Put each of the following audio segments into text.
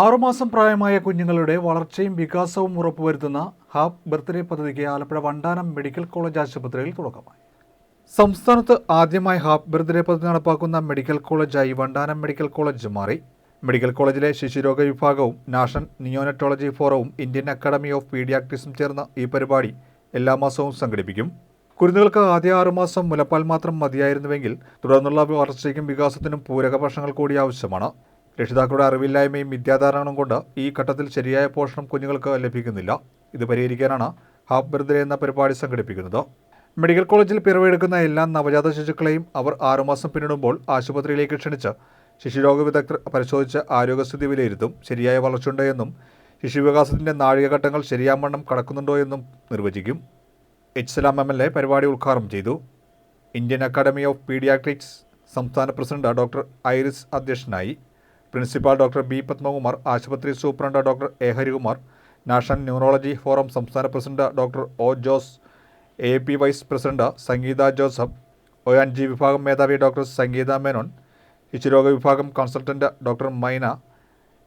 ആറുമാസം പ്രായമായ കുഞ്ഞുങ്ങളുടെ വളർച്ചയും വികാസവും ഉറപ്പുവരുത്തുന്ന ഹാബ് ബർത്ത്ഡേ പദ്ധതിക്ക് ആലപ്പുഴ വണ്ടാനം മെഡിക്കൽ കോളേജ് ആശുപത്രിയിൽ തുടക്കമായി. സംസ്ഥാനത്ത് ആദ്യമായി ഹാബ് ബർത്ത്ഡേ പദ്ധതി നടപ്പാക്കുന്ന മെഡിക്കൽ കോളേജായി വണ്ടാനം മെഡിക്കൽ കോളേജ് മാറി. മെഡിക്കൽ കോളേജിലെ ശിശുരോഗ വിഭാഗവും നാഷണൽ നിയോനറ്റോളജി ഫോറവും ഇന്ത്യൻ അക്കാദമി ഓഫ് പീഡിയാട്രിക്സും ചേർന്ന ഈ പരിപാടി എല്ലാ മാസവും സംഘടിപ്പിക്കും. കുരുന്നുകൾക്ക് ആദ്യ ആറുമാസം മുലപ്പാൽ മാത്രം മതിയായിരുന്നുവെങ്കിൽ തുടർന്നുള്ള വളർച്ചയ്ക്കും വികാസത്തിനും പൂരക ഭക്ഷണങ്ങൾ കൂടി ആവശ്യമാണ്. രക്ഷിതാക്കളുടെ അറിവില്ലായ്മയും വിദ്യാധാരണവും കൊണ്ട് ഈ ഘട്ടത്തിൽ ശരിയായ പോഷണം കുഞ്ഞുങ്ങൾക്ക് ലഭിക്കുന്നില്ല. ഇത് പരിഹരിക്കാനാണ് ഹാഫ് ബർത്ത്ഡേ എന്ന പരിപാടി സംഘടിപ്പിക്കുന്നത്. മെഡിക്കൽ കോളേജിൽ പിറവെടുക്കുന്ന എല്ലാ നവജാത ശിശുക്കളെയും അവർ ആറുമാസം പിന്നിടുമ്പോൾ ആശുപത്രിയിലേക്ക് ക്ഷണിച്ച് ശിശുരോഗ വിദഗ്ധർ പരിശോധിച്ച് ആരോഗ്യസ്ഥിതി വിലയിരുത്തും. ശരിയായ വളർച്ചയുണ്ടോ എന്നും ശിശുവികാസത്തിന്റെ നാഴികഘട്ടങ്ങൾ ശരിയാമണ്ണം കടക്കുന്നുണ്ടോ എന്നും നിർവചിക്കും. H Salam M L A പരിപാടി ഉദ്ഘാടനം ചെയ്തു. ഇന്ത്യൻ അക്കാദമി ഓഫ് പീഡിയാട്രിക്സ് സംസ്ഥാന പ്രസിഡന്റ് ഡോക്ടർ ഐറിസ് അധ്യക്ഷനായി. പ്രിൻസിപ്പാൾ ഡോക്ടർ ബി പത്മകുമാർ ആശുപത്രി superintendent doctor A Harikumar national neurology forum സംസ്ഥാന president doctor O Jose A P vice president Sangeetha Joseph O N G വിഭാഗം മേധാവി doctor Sangeetha Menon ശിശുരോഗ വിഭാഗം consultant doctor Myna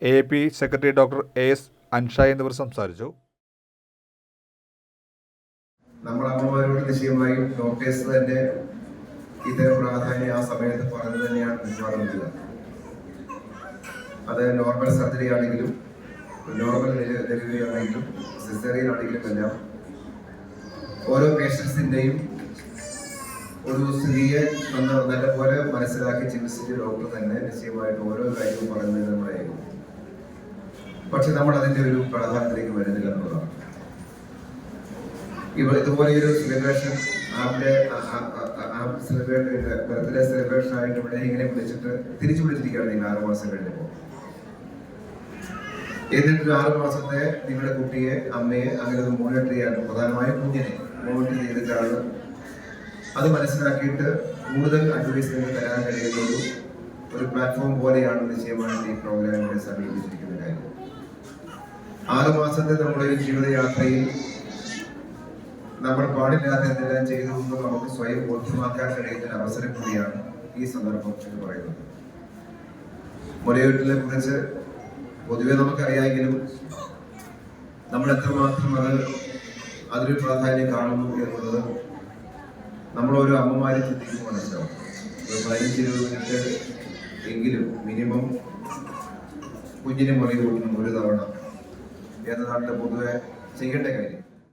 A P secretary doctor A S Ansha എന്നിവർ സംസാരിച്ചു. നമ്മൾ അമ്മമാരോട് നിശ്ചയമായും doctors തന്നെ ഇത്തരം പ്രാധാന്യം ആ സമയത്ത് പറഞ്ഞു തന്നെയാണ്. നൽകുക അത് നോർമൽ സർജറി ആണെങ്കിലും നോർമൽ ആണെങ്കിലും സിസേറിയൻ ആണെങ്കിലും എല്ലാം ഓരോ പേഷ്യൻസിന്റെയും ഒരു സ്ത്രീയെ വന്ന് നല്ല പോലെ മനസ്സിലാക്കി ചികിത്സിച്ച ഡോക്ടർ തന്നെ നിശ്ചയമായിട്ട് ഓരോ കാര്യവും പറയുന്നത് നമ്മളായിരിക്കും പക്ഷെ നമ്മൾ അതിന്റെ ഒരു പ്രാധാന്യത്തിലേക്ക് വരുന്നില്ല എന്നുള്ളതാണ്. ഇവ ഇതുപോലെ ഒരു സെലിബ്രേഷൻ ആപ്പിലെ ബർത്ത്ഡേ സെലിബ്രേഷൻ ആയിട്ട് ഇവിടെ ഇങ്ങനെ വിളിച്ചിട്ട് തിരിച്ചു വിളിച്ചിരിക്കുകയാണ് നിങ്ങൾ ആറ് മാസം കഴിഞ്ഞപ്പോൾ. ഒരു ആറ് മാസത്തെ നിങ്ങളുടെ കുട്ടിയെ അമ്മയെ അങ്ങനെ ഒരു മോണിറ്റർ ചെയ്യാണ് പ്രധാനമായും കുഞ്ഞിനെ മോണിറ്റർ ചെയ്തിട്ടാണ് അത് മനസ്സിലാക്കിയിട്ട് കൂടുതൽ അഡ്വൈസ് നിങ്ങൾ തരാൻ കഴിയുന്ന ഒരു ഒരു പ്ലാറ്റ്ഫോം പോലെയാണ് നിശ്ചയമായിട്ട് ഈ പ്രോഗ്രാമിനെ സമീപിച്ചിരിക്കുന്ന കാര്യം ആറ് മാസത്തെ നമ്മുടെ ഒരു ജീവിതയാത്രയിൽ നമ്മൾ പാടില്ലാത്ത എന്തെല്ലാം ചെയ്തു എന്ന് നമുക്ക് സ്വയം ബോധ്യമാക്കാൻ കഴിയുന്ന ഒരു അവസരം കൂടിയാണ് ഈ സന്ദർഭം എന്ന് പറയുന്നത്. മുലയൂട്ടിനെ കുറിച്ച് പൊതുവെ നമുക്കറിയാമെങ്കിലും നമ്മൾ എത്രമാത്രം അത് അതിലൊരു പ്രാധാന്യം കാണുന്നു എന്നുള്ളത് നമ്മൾ ഓരോ അമ്മമാരെ ചിന്തിക്കുമ്പോൾ മനസ്സിലാവും. പതിനഞ്ച് ഇരുപത് മിനിറ്റ് എങ്കിലും മിനിമം കുഞ്ഞിനെ മുറി കൂട്ടണം ഒരു തവണ ഏതാണ്ട് പൊതുവെ ചെയ്യേണ്ട കാര്യം